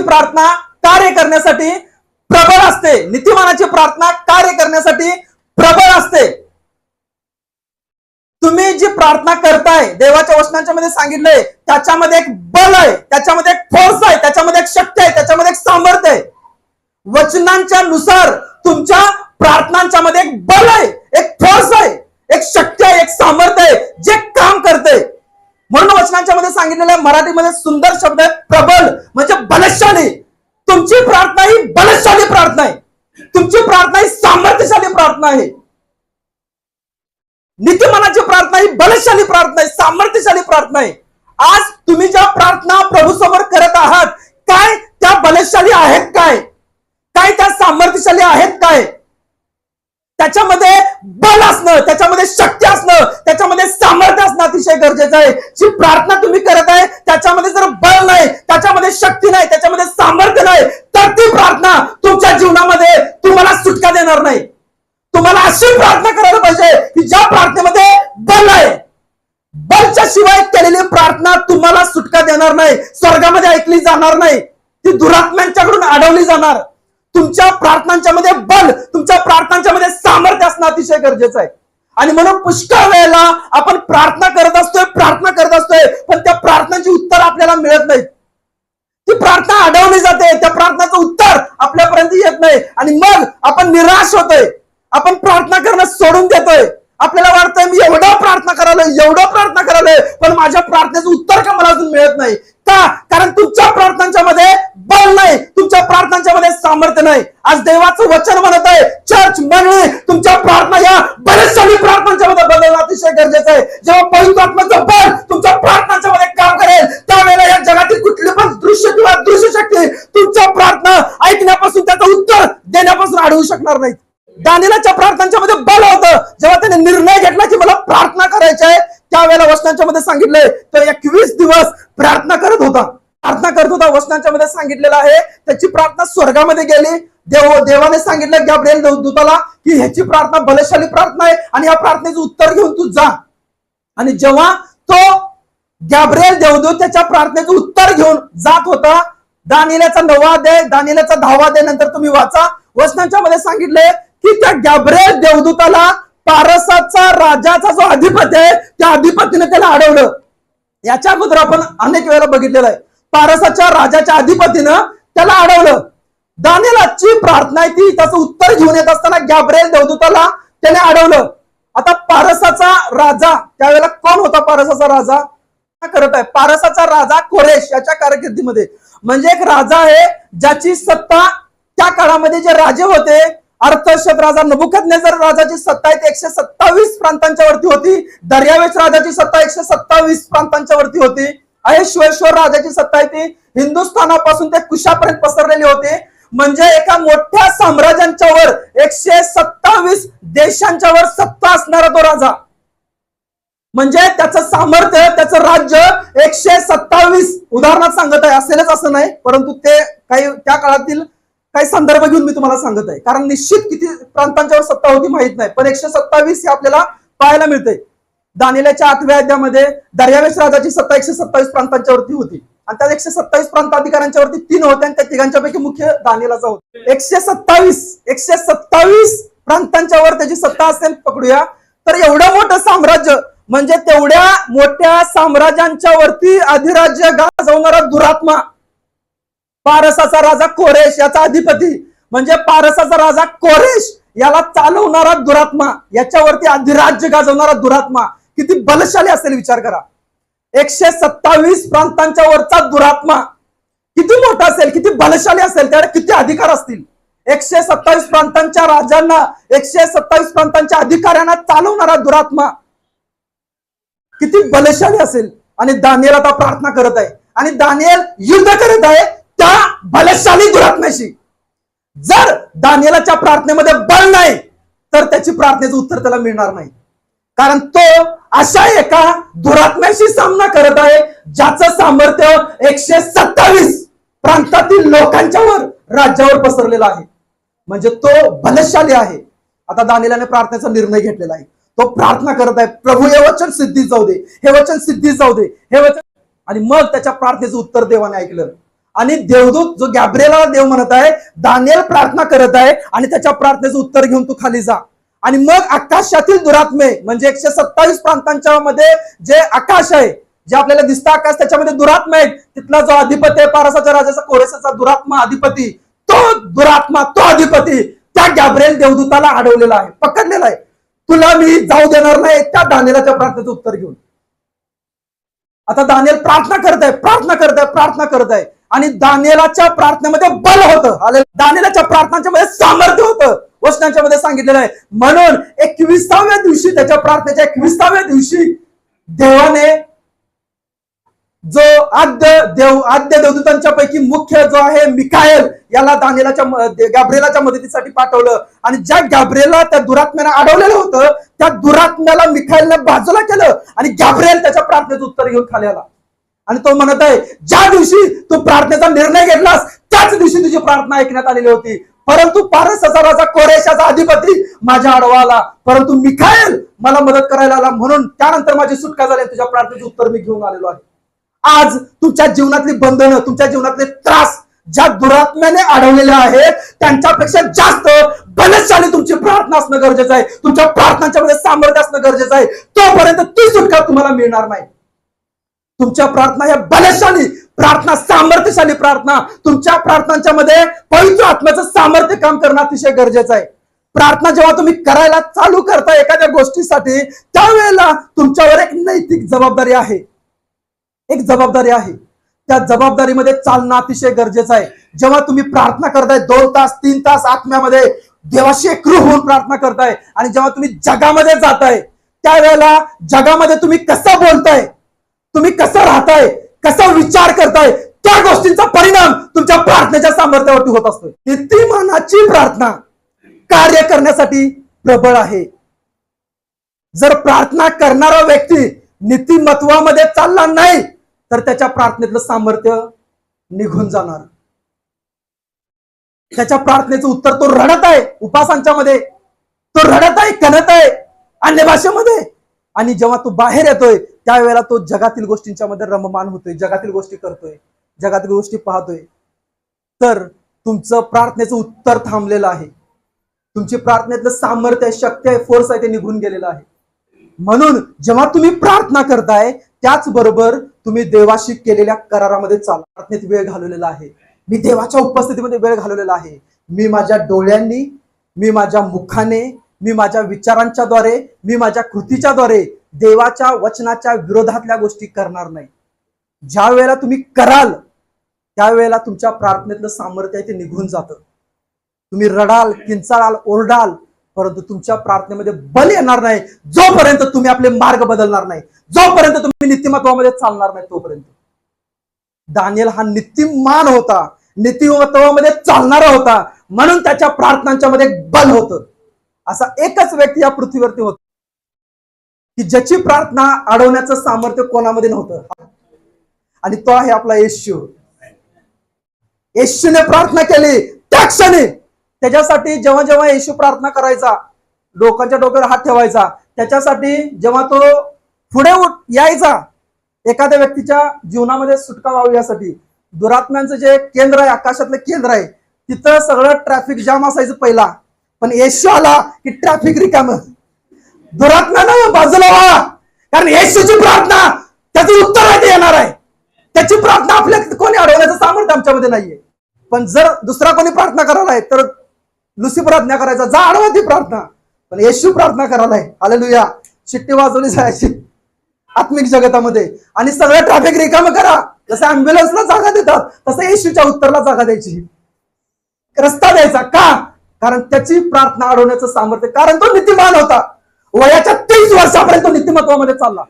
नीतिमानाची प्रार्थना कार्य करण्यासाठी प्रबळ असते. नीतिमानाची प्रार्थना कार्य करण्यासाठी प्रबळ असते. तुम्ही जी प्रार्थना करताय देवाच्या वचनांच्या मध्ये सांगितलंय त्याच्यामध्ये एक बल आहे त्याच्यामध्ये एक फोर्स आहे त्याच्यामध्ये एक शक्ती आहे त्याच्यामध्ये एक सामर्थ्य आहे. वचनांच्या नुसार तुमच्या प्रार्थनांच्या मध्ये एक बल आहे एक फोर्स आहे एक शक्ती आहे एक सामर्थ्य आहे जे काम करते. म्हणून वचनांच्या मध्ये सांगितलेलं आहे मराठीमध्ये सुंदर शब्द आहे प्रबल. बलशाली. तुमची प्रार्थना ही बलशाली प्रार्थना आहे. तुमची प्रार्थना ही सामर्थ्यशाली प्रार्थना आहे. नीतिमानाची प्रार्थना ही बलशाली प्रार्थना आहे सामर्थ्यशाली प्रार्थना आहे. आज तुम्ही ज्या प्रार्थना प्रभू समोर करत आहात काय त्या बलशाली आहेत काय? काय त्या सामर्थ्यशाली आहेत काय? त्याच्यामध्ये बल असणं त्याच्यामध्ये शक्ती असणं त्याच्यामध्ये सामर्थ्य असणं अतिशय गरजेचं आहे. जी प्रार्थना तुम्ही करत आहे त्याच्यामध्ये जर बल नाही त्याच्यामध्ये शक्ती नाही त्याच्यामध्ये सामर्थ्य नाही तर ती प्रार्थना तुमच्या जीवनामध्ये तुम्हाला सुटका देणार नाही. तुम्हाला अशी प्रार्थना करायला पाहिजे की ज्या प्रार्थनेमध्ये बल आहे. बलच्या शिवाय केलेली प्रार्थना तुम्हाला सुटका देणार नाही स्वर्गामध्ये ऐकली जाणार नाही ती दुरात्म्यांच्याकडून अडवली जाणार. तुमच्या प्रार्थनांच्या मध्ये बल तुमच्या प्रार्थनांच्या मध्ये सामर्थ्य असणं अतिशय गरजेचं आहे. आणि म्हणून पुष्कळ वेळेला आपण प्रार्थना करत असतोय प्रार्थना करत असतोय पण त्या प्रार्थनाची उत्तर आपल्याला मिळत नाहीत. ती प्रार्थना अडवली जाते त्या प्रार्थनाचं उत्तर आपल्यापर्यंत येत नाही. आणि मग आपण निराश होतोय. आपण प्रार्थना करणं सोडून देतोय. आपल्याला वाटतंय मी एवढं प्रार्थना करायलोय एवढं प्रार्थना करायलोय पण माझ्या प्रार्थनेचं उत्तर का मला अजून मिळत नाही? का? कारण तुमच्या प्रार्थनांच्या मध्ये बल नाही तुमच्या प्रार्थनांच्या मध्ये सामर्थ्य नाही. आज देवाचं वचन म्हणत आहे चर्च मंडळी तुमच्या प्रार्थना या बरेचशाली प्रार्थनांच्या मध्ये बदलणं अतिशय गरजेचं आहे. जेव्हा पवित्र आत्म्याचं बल तुमच्या प्रार्थनांच्या मध्ये काम करेल त्यावेळेला या जगातील कुठली पण दृश्य किंवा दृश्य शक्ती तुमच्या प्रार्थना ऐकण्यापासून त्याचं उत्तर देण्यापासून अडवू शकणार नाही दानिलाच्या प्रार्थनांच्या मध्ये बल होतं. जेव्हा त्याने निर्णय घेतला की मला प्रार्थना करायची आहे त्यावेळेला वचनांच्या मध्ये सांगितले तो एकवीस दिवस प्रार्थना करत होता. प्रार्थना करत होता वचनांच्या मध्ये सांगितलेलं आहे त्याची प्रार्थना स्वर्गामध्ये गेली. देव देवाने सांगितलं गॅब्रिएल दूताला की ह्याची प्रार्थना बलशाली प्रार्थना आहे आणि या प्रार्थनेचं उत्तर घेऊन तू जा. आणि जेव्हा तो गॅब्रेल देवदूत त्याच्या प्रार्थनेचं उत्तर घेऊन जात होता दानिल्याचा नवा अध्याय दानिल्याचा दहावा अध्याय नंतर तुम्ही वाचा. वचनांच्या मध्ये सांगितलंय की त्या गॅब्रेल देवदूताला पारसाचा राजाचा जो अधिपती आहे त्या अधिपतीने त्याला अडवलं. याच्या अगोदर आपण अनेक वेळेला बघितलेलं आहे. पारसाच्या राजाच्या अधिपतीनं त्याला अडवलं. दानिलाची प्रार्थना आहे ती त्याचं उत्तर घेऊन येत असताना गॅब्रेल देवदूताला त्याने अडवलं. आता पारसाचा राजा त्यावेळेला कोण होता पारसाचा राजा? करत आहे? पारसाचा राजा कोरेश याच्या कारकिर्दीमध्ये. म्हणजे एक राजा आहे ज्याची सत्ता त्या काळामध्ये जे राजे होते अर्थशत राजा नबुकदनेजर राजाची सत्ता आहे एकशे सत्तावीस प्रांतांच्या वरती होती. दर्यावेश राजाची सत्ता एकशे सत्तावीस प्रांतांच्या वरती होती. अहेश्वेश्वर राजाची सत्ता आहे ती हिंदुस्थानापासून ते कुशापर्यंत पसरलेली होती. म्हणजे एका मोठ्या साम्राज्यांच्या वर एकशे सत्तावीस देशांच्या वर सत्ता असणारा तो राजा. म्हणजे त्याचं सामर्थ्य त्याचं राज्य एकशे सत्तावीस उदाहरणात सांगत आहे. असेलच असं नाही परंतु ते काही त्या काळातील काही संदर्भ घेऊन मी तुम्हाला सांगत आहे. कारण निश्चित किती प्रांतांच्यावर सत्ता होती माहीत नाही पण एकशे सत्तावीस हे आपल्याला पाहायला मिळते दानिल्याच्या आठव्या अध्यामध्ये दर्यावेश राजाची सत्ता एकशे सत्तावीस प्रांतांच्यावरती होती. आणि त्या एकशे सत्तावीस प्रांताधिकाऱ्यांच्यावरती तीन होत्या आणि त्या तिघांच्यापैकी मुख्य दानिलाचा होता. एकशे सत्तावीस एकशे सत्तावीस प्रांतांच्यावर त्याची सत्ता असेल पकडूया. तर एवढं मोठं साम्राज्य म्हणजे तेवढ्या मोठ्या साम्राज्यांच्या वरती अधिराज्य गाजवणारा दुरात्मा पारसाचा राजा कोरेश याचा अधिपती. म्हणजे पारसाचा राजा कोरेश याला चालवणारा दुरात्मा याच्यावरती अधिराज्य गाजवणारा दुरात्मा. किती बलशाली असेल विचार करा. एकशे सत्तावीस प्रांतांच्या वरचा दुरात्मा. किती मोठा असेल किती बलशाली असेल त्याला किती अधिकार असतील? एकशे सत्तावीस प्रांतांच्या राजांना एकशे सत्तावीस प्रांतांच्या अधिकाऱ्यांना चालवणारा दुरात्मा. किती बलशाली असेल. आणि दानियल आता प्रार्थना करत आहे. आणि दानियल युद्ध करत आहे. बलशाली दुरात्म्याशी. जर दानियलाच्या प्रार्थनेमध्ये बळ नाही तर त्याची प्रार्थनेचं उत्तर त्याला मिळणार नाही. कारण तो अशा एका दुरात्म्याशी सामना करत आहे ज्याचं सामर्थ्य एकशे सत्तावीस प्रांतातील लोकांच्यावर राज्यावर पसरलेला आहे. म्हणजे तो बलशाली आहे. आता दानिलाने प्रार्थनेचा निर्णय घेतलेला आहे. तो प्रार्थना करत आहे प्रभू हे वचन सिद्धीत जाऊ दे हे वचन सिद्धीत जाऊ दे हे वचन आणि मग त्याच्या प्रार्थनेचं उत्तर देवाने ऐकलं. आणि देवदूत जो गॅब्रेला देव म्हणत आहे दानियल प्रार्थना करत आहे आणि त्याच्या प्रार्थनेचं उत्तर घेऊन तू खाली जा. आणि मग आकाशातील दुरात्मे म्हणजे एकशे सत्तावीस प्रांतांच्या मध्ये जे आकाश आहे जे आपल्याला दिसतं आकाश त्याच्यामध्ये दुरात्मा आहेत. तिथला जो अधिपती आहे पारसाच्या राजाचा कोरेसाचा दुरात्मा अधिपती तो दुरात्मा तो अधिपती त्या गॅब्रेल देवदूताला अडवलेला आहे पकडलेला आहे. तुला मी जाऊ देणार नाही त्या दानिलाच्या प्रार्थनेचं उत्तर घेऊन. आता दानेल प्रार्थना करत आहे प्रार्थना करत आहे प्रार्थना करत आहे. आणि दानेलाच्या प्रार्थनेमध्ये बल होतं. दानेलाच्या दानियलाच्या प्रार्थनाच्या मध्ये सामर्थ्य होतं. वचनांच्या मध्ये सांगितलेलं आहे. म्हणून एकविसाव्या दिवशी त्याच्या प्रार्थनेच्या एकविसाव्या दिवशी देवाने जो आद्य देव आद्य देवदूतांच्या पैकी मुख्य जो आहे मिकायल याला दानिलाच्या गॅब्रेलाच्या मदतीसाठी पाठवलं. आणि ज्या गॅब्रेला त्या दुरात्म्याने अडवलेलं होतं त्या दुरात्म्याला मिखायलने बाजूला केलं आणि गॅब्रेल त्याच्या प्रार्थनेचं उत्तर घेऊन खाली आला. आणि तो म्हणत आहे ज्या दिवशी तू प्रार्थनेचा निर्णय घेतलास त्याच दिवशी तुझी प्रार्थना ऐकण्यात आलेली होती. परंतु पारस हजाराचा कोरेशाचा अधिपती माझ्या आडवा आला. परंतु मिखायल मला मदत करायला आला. म्हणून त्यानंतर माझी सुटका झाली तुझ्या प्रार्थनेचे उत्तर मी घेऊन आलेलो आहे. आज तुमच्या जीवनातली बंधनं तुमच्या जीवनातले त्रास ज्या दुरात्म्याने अडवलेल्या आहेत त्यांच्यापेक्षा जास्त बलशाली तुमची प्रार्थना असणं गरजेचं आहे. तुमच्या प्रार्थनांच्या मध्ये सामर्थ्य असणं गरजेचं आहे. तोपर्यंत ती सुटका तुम्हाला मिळणार नाही. तुमच्या प्रार्थना या बलशाली प्रार्थना सामर्थ्यशाली प्रार्थना. तुमच्या प्रार्थनांच्या मध्ये पवित्र आत्म्याचं सामर्थ्य काम करणं अतिशय गरजेचं आहे. प्रार्थना जेव्हा तुम्ही करायला चालू करता एखाद्या गोष्टीसाठी त्यावेळेला तुमच्यावर एक नैतिक जबाबदारी आहे. एक जबाबदारी आहे. त्या जबाबदारीमध्ये चालणं अतिशय गरजेचं आहे. जेव्हा तुम्ही प्रार्थना करताय दोन तास तीन तास आत्म्यामध्ये देवाशी एकरू होऊन प्रार्थना करताय आणि जेव्हा तुम्ही जगामध्ये जाताय त्यावेळेला जगामध्ये तुम्ही कसं बोलताय तुम्ही कसं राहताय कसा विचार करताय त्या गोष्टींचा परिणाम तुमच्या प्रार्थनेच्या सामर्थ्यावरती होत असतो मनाची प्रार्थना कार्य करण्यासाठी प्रबळ आहे. जर प्रार्थना करणारा व्यक्ती नीतिमत्वामध्ये चालला नाही तर त्याच्या प्रार्थनेतलं सामर्थ्य निघून जाणार. त्याच्या प्रार्थनेचं उत्तर तो रडत आहे उपासांच्या मध्ये. तो रडत आहे कणत आहे अन्य भाषेमध्ये. आणि जेव्हा तो बाहेर येतोय त्यावेळेला तो जगातील गोष्टींच्या मध्ये रममान होतोय जगातील गोष्टी करतोय जगातील गोष्टी पाहतोय. तर तुमचं प्रार्थनेचं उत्तर थांबलेलं आहे. तुमची प्रार्थनेतलं सामर्थ्य शक्ती आहे फोर्स आहे ते निघून गेलेलं आहे. म्हणून जेव्हा तुम्ही प्रार्थना करताय त्याचबरोबर तुम्ही देवाशी केलेल्या करारामध्ये चाल. प्रार्थनेत वेळ घालवलेला आहे. मी देवाच्या उपस्थितीमध्ये वेळ घालवलेला आहे. मी माझ्या डोळ्यांनी मी माझ्या मुखाने मी माझ्या विचारांच्या द्वारे मी माझ्या कृतीच्या द्वारे देवाच्या वचनाच्या विरोधातल्या गोष्टी करणार नाही. ज्या वेळेला तुम्ही कराल त्यावेळेला तुमच्या प्रार्थनेतलं सामर्थ्य आहे ते निघून जातं. तुम्ही रडाल किंचाळाल ओरडाल परंतु तुमच्या प्रार्थनेमध्ये बल येणार नाही. जोपर्यंत तुम्ही आपले मार्ग बदलणार नाही जोपर्यंत तुम्ही नीतिमत्वामध्ये चालणार नाही तोपर्यंत. दानियल हा नीतिमान होता. नीतिमत्वामध्ये चालणारा होता. म्हणून त्याच्या प्रार्थनांच्या मध्ये बल होतं. असा एकच व्यक्ती या पृथ्वीवरती होता. की ज्याची प्रार्थना अडवण्याचं सामर्थ्य कोणामध्ये नव्हतं? आणि तो आहे आपला येशू. येशूने प्रार्थना केली त्या क्षणी त्याच्यासाठी जेव्हा जेव्हा येशू प्रार्थना करायचा लोकांच्या डोक्यावर हात ठेवायचा त्याच्यासाठी जेव्हा तो पुढे उठ- यायचा एखाद्या व्यक्तीच्या जीवनामध्ये सुटका व्हावी यासाठी दुरात्म्यांचं जे केंद्र आहे आकाशातलं केंद्र आहे तिथं सगळं ट्रॅफिक जाम असायचं पहिला. पण येशू आला की ट्रॅफिक रिकाम. ना बाजूला व्हा कारण येशूची प्रार्थना त्याचं उत्तर आहे ते येणार आहे. त्याची प्रार्थना आपल्या कोणी अडवण्याचं सामर्थ्य आमच्यामध्ये नाहीये. पण जर दुसरा कोणी प्रार्थना करायला आहे तर लुसी प्रार्थना करायचा. जा अडवा ती प्रार्थना. पण येशू प्रार्थना करायला आहे हालेलुया शिट्टी वाजवली जायची. आत्मिक जगतामध्ये. आणि सगळं ट्रॅफिक रिकाम करा. जसं अँब्युलन्सला जागा देतात तसं येशूच्या उत्तरला जागा द्यायची. रस्ता द्यायचा. का? कारण त्याची प्रार्थना अडवण्याचं सामर्थ्य कारण तो नीतिमान होता. वयाच्या तीस वर्षापर्यंत तो नीतिमत्वामध्ये चालला.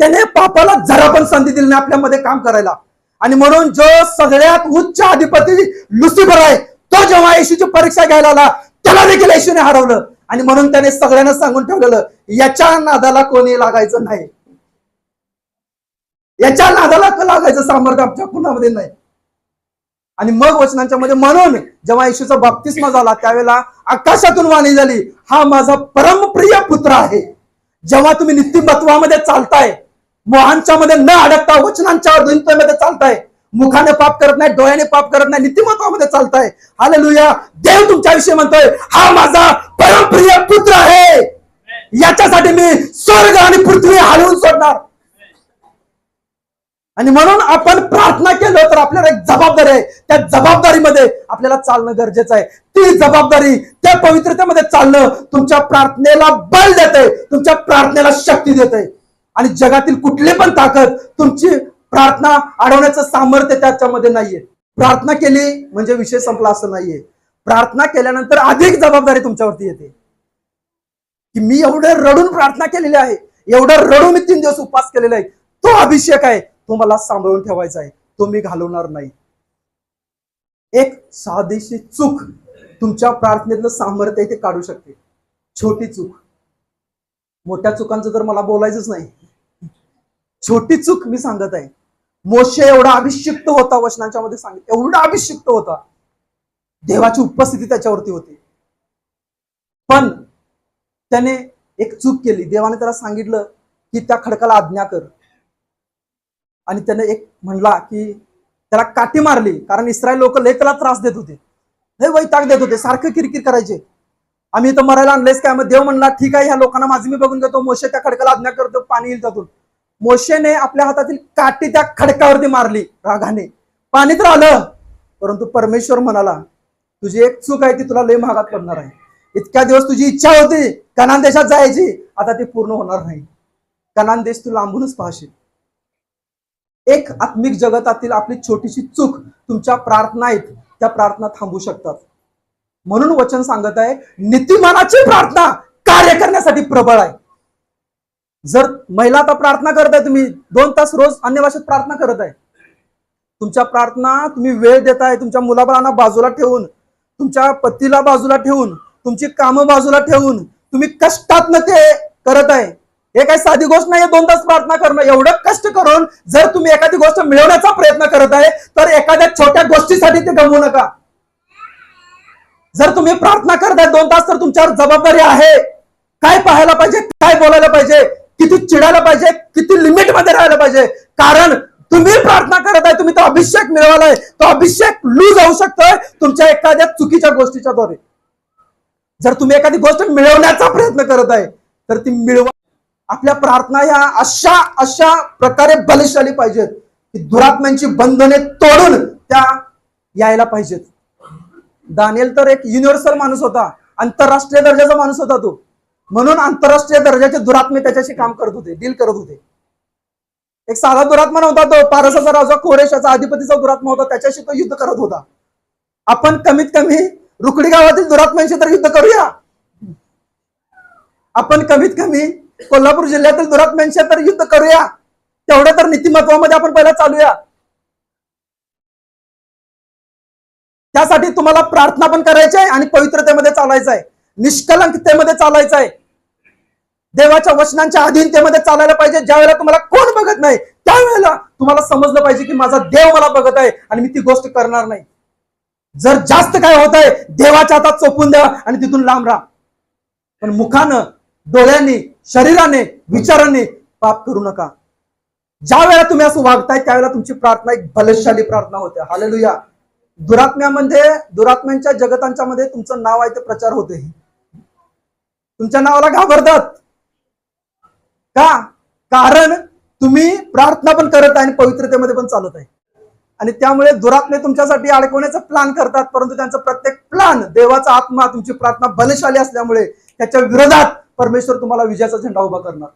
त्याने पापाला जरा पण संधी दिली नाही आपल्यामध्ये काम करायला. आणि म्हणून जो सगळ्यात उच्च अधिपती लुसिफर आहे तो जेव्हा येशूची परीक्षा घ्यायला आला त्याला देखील येशूने हरवलं. आणि म्हणून त्याने सगळ्यांना सांगून ठेवलेलं याच्या नादाला कोणी लागायचं नाही. याच्या नादाला लागायचं सामर्थ्य आमच्या कुणामध्ये नाही. आणि मग वचनांच्या मध्ये म्हणून जेव्हा येशूचा बाप्तिस्मा झाला त्यावेळेला आकाशातून वाणी झाली हा माझा परमप्रिय पुत्र आहे. जेव्हा तुम्ही नित्यमत्वामध्ये चालताय मोहांच्या मध्ये न अडकता वचनांच्या मध्ये चालताय मुखाने पाप करत नाही डोळ्याने पाप करत नाही नीतिमत्वामध्ये चालताय हालेलुया देव तुमच्याविषयी म्हणतोय हा माझा परमप्रिय पुत्र आहे. याच्यासाठी मी स्वर्ग आणि पृथ्वी हलवून सोडणार. आणि म्हणून आपण प्रार्थना केलं तर आपल्याला एक जबाबदारी आहे. त्या जबाबदारीमध्ये आपल्याला चालणं गरजेचं आहे. ती जबाबदारी त्या पवित्रतेमध्ये चालणं तुमच्या प्रार्थनेला बल देते तुमच्या प्रार्थनेला शक्ती देते आणि जगातील कुठली पण ताकद तुमची प्रार्थना अडवण्याचं सामर्थ्य त्याच्यामध्ये नाहीये. प्रार्थना केली म्हणजे विषय संपला असं नाहीये. प्रार्थना केल्यानंतर अधिक जबाबदारी तुमच्यावरती येते. की मी एवढं रडून प्रार्थना केलेली आहे. एवढं रडून मी तीन दिवस उपवास केलेला आहे. तो अभिषेक आहे. तो मला सांभाळून ठेवायचा आहे. तो मी घालवणार नाही. एक साधीशी चूक तुमच्या प्रार्थनेतलं सामर्थ्य ते काढू शकते. छोटी चूक. मोठ्या चुकांचं तर मला बोलायचंच नाही. छोटी चूक मी सांगत आहे. मोशे एवढा अभिषिक्त होता वचनांच्या मध्ये सांगितलं एवढा अभिषिक्त होता. देवाची उपस्थिती त्याच्यावरती होती. पण त्याने एक चूक केली. देवाने त्याला सांगितलं की त्या खडकाला आज्ञा कर. आणि त्याने एक म्हणला की त्याला काठी मारली कारण इस्रायल लोक लय त्याला त्रास देत होते. लय वैताग देत होते सारखं किरकिर करायचे. आम्ही इथं मरायला आणलेस काय मग देव म्हणला ठीक आहे ह्या लोकांना माझी मी बघून घेतो मोशे त्या खडकाला आज्ञा करतो पाणी येईल त्यातून. मोशेने आपल्या हातातील काठी त्या खडकावरती मारली रागाने. पाणी तर आलं परंतु परमेश्वर म्हणाला तुझी एक चूक आहे ती तुला लय महागात पडणार आहे. इतक्या दिवस तुझी इच्छा होती कनान देशात जायची आता ती पूर्ण होणार नाही. कनान देश तू लांबूनच पाहशील. एक आत्मिक जगतातील आपली छोटीशी चूक तुमच्या प्रार्थना आहेत त्या प्रार्थना थांबू शकतात. म्हणून वचन सांगत आहे नीतिमानाची प्रार्थना कार्य करण्यासाठी प्रबळ आहे. जर महिला आता प्रार्थना करत आहे तुम्ही दोन तास रोज अन्य भाषेत प्रार्थना करत आहे. तुमच्या प्रार्थना तुम्ही वेळ देताय तुमच्या मुलाबाळांना बाजूला ठेवून तुमच्या पतीला बाजूला ठेवून तुमची कामं बाजूला ठेवून तुम्ही कष्टात ते करत आहे. हे काही साधी गोष्ट नाही दोन तास प्रार्थना करणं एवढं कष्ट करून जर तुम्ही एखादी गोष्ट मिळवण्याचा प्रयत्न करत आहे तर एखाद्या छोट्या गोष्टीसाठी ते गमवू नका. जर तुम्ही प्रार्थना करताय दोन तास तर तुमच्यावर जबाबदारी आहे. काय पाहायला पाहिजे काय बोलायला पाहिजे किती चिडायला पाहिजे किती लिमिटमध्ये राहायला पाहिजे. कारण तुम्ही प्रार्थना करत आहे तुम्ही तो अभिषेक मिळवालाय तो अभिषेक लूज होऊ शकतोय तुमच्या एखाद्या चुकीच्या गोष्टीच्या द्वारे. जर तुम्ही एखादी गोष्ट मिळवण्याचा प्रयत्न करत आहे तर ती मिळवा. आपल्या प्रार्थना ह्या अशा अशा प्रकारे बलशाली पाहिजेत की दुरात्म्यांची बंधने तोडून त्या यायला पाहिजेत. दानियल तर एक युनिव्हर्सल माणूस होता आंतरराष्ट्रीय दर्जाचा माणूस होता तो. म्हणून आंतरराष्ट्रीय दर्जाचे दुरात्मे त्याच्याशी काम करत होते डील करत होते. एक साधा दुरात्मा नव्हता तो पारसाचा राजा कोरेशाचा अधिपतीचा दुरात्मा होता त्याच्याशी तो युद्ध करत होता. आपण कमीत कमी रुकडी गावातील दुरात्म्यांशी तर युद्ध करूया. आपण कमीत कमी कोल्हापूर जिल्ह्यातील दुरात्म्यांशी तर युद्ध करूया. तेवढं तर नीतिमत्वामध्ये आपण पहिला चालूया. त्यासाठी तुम्हाला प्रार्थना पण करायची आहे आणि पवित्रतेमध्ये चालायचं आहे. निष्कलंकतेमध्ये चालायचं आहे. देवाच्या वचनांच्या अधीनतेमध्ये चालायला पाहिजे. ज्या वेळेला तुम्हाला कोण बघत नाही त्यावेळेला तुम्हाला समजलं पाहिजे की माझा देव मला बघत आहे आणि मी ती गोष्ट करणार नाही. जर जास्त काय होत आहे देवाच्या हातात चोपून द्या आणि तिथून लांब राहा. पण मुखानं डोळ्यांनी शरीराने विचाराने पाप करू नका. ज्या वेळेला तुम्ही असं वागताय त्यावेळेला तुमची प्रार्थना एक बलशाली प्रार्थना होते. हालेलुया दुरात्म्यामध्ये दुरात्म्यांच्या जगतांच्या मध्ये तुमचं नाव आहे ते प्रचार होते. तुमच्या नावाला घाबरतात. का? कारण तुम्ही प्रार्थना पण करत आहे आणि पवित्रतेमध्ये पण चालत आहे. आणि त्यामुळे दुरात्मे तुमच्यासाठी अडकवण्याचा प्लान करतात परंतु त्यांचा प्रत्येक प्लान देवाचा आत्मा तुमची प्रार्थना बलशाली असल्यामुळे त्याच्या विरोधात परमेश्वर तुम्हाला विजयाचा झेंडा उभा करणार.